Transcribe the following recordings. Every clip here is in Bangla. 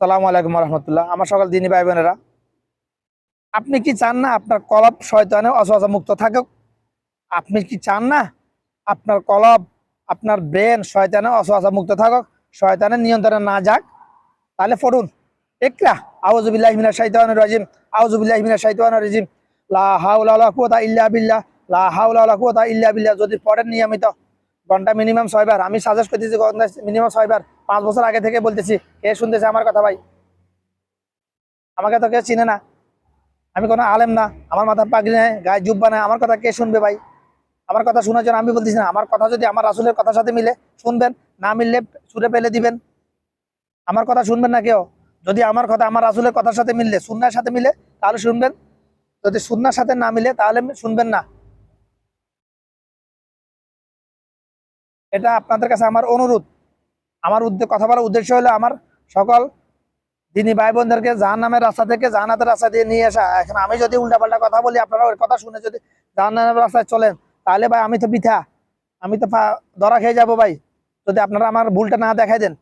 সালামু আলাইকুম রহমতুল্লাহ। আমার সকল দিনী ভাই বোনেরা, আপনি কি চান না আপনার কলব শয়তানে অসহজা মুক্ত থাকুক? আপনি কি চান না আপনার কলব, আপনার ব্রেন শয়তানে অসহজা মুক্ত থাকুক? শয়তানের নিয়ন্ত্রণে না যাক, তাহলে পড়ুন। একরা আউজুবিল্লাহ মিনা শাইতানির রাজিম আউজুবিল্লাহ মিনা শাইতানির রাজিম। লা ওয়ালা কুওয়াতা ইল্লা বিল্লাহ, লা ওয়ালা কুওয়াতা ইল্লা বিল্লাহ। যদি পড়েন নিয়মিত ঘণ্টা মিনিমাম ছয়বার। আমি সাজেস্ট করতেছি ঘণ্টা মিনিমাম ছয়বার। পাঁচ বছর আগে থেকে বলতেছি, কে শুনতেছে আমার কথা ভাই? আমাকে তো কেউ চিনে না। আমি কোনো আলেম না। আমার মাথা পাগলি নেই, গায়ে জুব্বা না আমার কথা কে শুনবে ভাই? আমার কথা শোনার জন্য আমি বলতেছি না। আমার কথা যদি আমার রাসুলের কথার সাথে মিলে, শুনবেন, না মিললে সুরে পেলে দিবেন। আমার কথা শুনবেন না কেউ? যদি আমার কথা আমার রাসুলের কথার সাথে মিললে, সুন্নার সাথে মিলে, তাহলে শুনবেন। যদি সুন্নার সাথে না মিলে, তাহলে শুনবেন না। এটা আপনাদের কাছে আমার অনুরোধ। আমার উদ্দেশ্য কথা বলার উদ্দেশ্য হলো আমার সকল দিনী ভাই বোনদেরকে জাহান নামের রাস্তা থেকে জাহানাতের রাস্তা দিয়ে নিয়ে আসা। এখন আমি যদি উল্টাপাল্টা কথা বলি, আপনারা ওই কথা শুনে যদি জাহান নামের রাস্তায় চলেন, তাহলে ভাই আমি তো পিঠা আমি তো ধরা খেয়ে যাব ভাই। যদি আপনারা আমার ভুলটা না দেখাই দেন।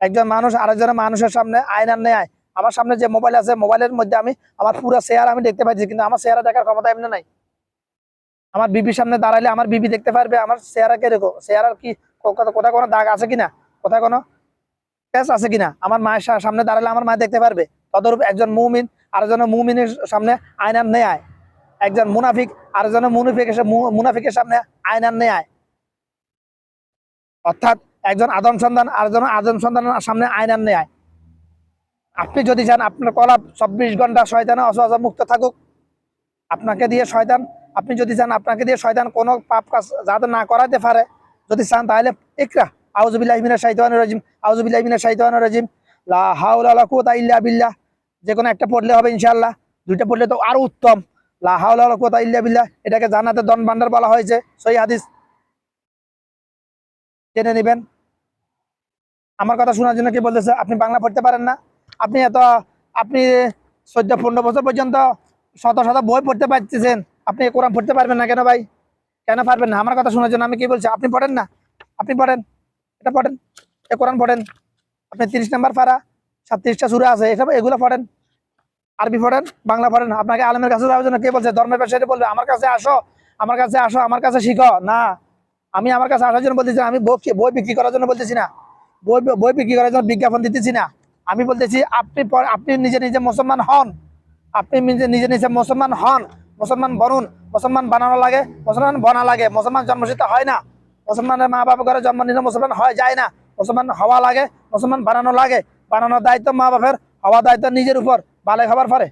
একজন মানুষ আরেকজনের মানুষের সামনে আয়নার নেয় আমার সামনে যে মোবাইল আছে, মোবাইলের মধ্যে আমি আমার পুরো শেয়ার আমি দেখতে পাচ্ছি কিন্তু আমার শেয়ার দেখার ক্ষমতা এমনি নাই। আমার বিবির সামনে দাঁড়াইলে আমার বিবি দেখতে পারবে, আমার চেহারা কীরকম? চেহারার কি কোথাও কোনো দাগ আছে কিনা? কোথায় কোনো টেস্ট আছে কিনা? আমার মায়ের সামনে দাঁড়ালে আমার মা দেখতে পারবে। তদরূপ একজন মুমিন, আরেকজন মুমিনের সামনে আয়নার নেয় আয় একজন মুনাফিক আরেকজনের মুনাফিকের সা- মু- মুনাফিকের সামনে আয়নার নেয় আয় অর্থাৎ একজন আদম সন্তান, আরেকজন আদম সন্তানের সামনে আয়নার নেয় আয় আপনি যদি চান, আপনার কলাপ চব্বিশ ঘণ্টা শয়তানে অসহজ মুক্ত থাকুক। আপনাকে দিয়ে শয়তান আপনি যদি চান আপনাকে দিয়ে শয়তান কোনো পাপ কাজ যাতে না করাতে পারে, যদি চান তাহলে একরা আউজুবিল্লাহ মিনা শাইতানির রাজিম আউজুবিল্লাহ মিনা শাইতানির রাজিম, লা ওয়ালা কুওয়াতা ইল্লা বিল্লাহ, যে কোনো একটা পড়লে হবে ইনশাআল্লাহ, দুইটা পড়লে তো আরও উত্তম, লা ওয়ালা কুওয়াতা ইল্লা বিল্লাহ, এটাকে জানাতে দন ভান্ডার বলা হয়েছে, সহি হাদিস। জেনে নেবেন। আমার কথা শোনার জন্য কি বলতেছে, আপনি বাংলা পড়তে পারেন না। আপনি এত, আপনি চোদ্দ, পনেরো বছর পর্যন্ত শত শত বই পড়তে পারতেছেন। আপনি কোরআন পড়তে পারবেন না কেন ভাই? কেন পারবেন না? আমার কথা শোনার জন্য আমি কি বলছি? আপনি পড়েন না? আপনি পড়েন। এটা পড়েন। এ কোরআন পড়েন। আপনি তিরিশ নাম্বার পারা, সাতত্রিশটা সুরে আছে, এসব এগুলো পড়েন। আরবি পড়েন, বাংলা পড়েন। আপনাকে আলমের কাছে যাওয়ার জন্য কে বলছে? ধর্মের পেশাতে বলবে। আমার কাছে আসো, আমার কাছে আসো, আমার কাছে শিখো। না, আমি আমার কাছে আসার জন্য বলতেছি আমি বই বই বিক্রি করার জন্য বলতেছি না। বই বই বিক্রি করার জন্য বিজ্ঞাপন দিতেছি না। আমি বলতেছি, আপনি আপনি নিজে নিজে মুসলমান হন। আপনি নিজে নিজে নিজে মুসলমান হন। মুসলমান বনুন, মুসলমান বানানো লাগে, মুসলমান বনা লাগে, মুসলমান জন্মসিদ্ধ হয় না। মুসলমানের মা বাবা ঘরে জন্ম নিলে মুসলমান হয়, যায় না। মুসলমান হওয়া লাগে, মুসলমান বানানো লাগে। বানানোর দায়িত্ব মা বাপের হওয়া দায়িত্ব নিজের উপর বালে খাবার পরে।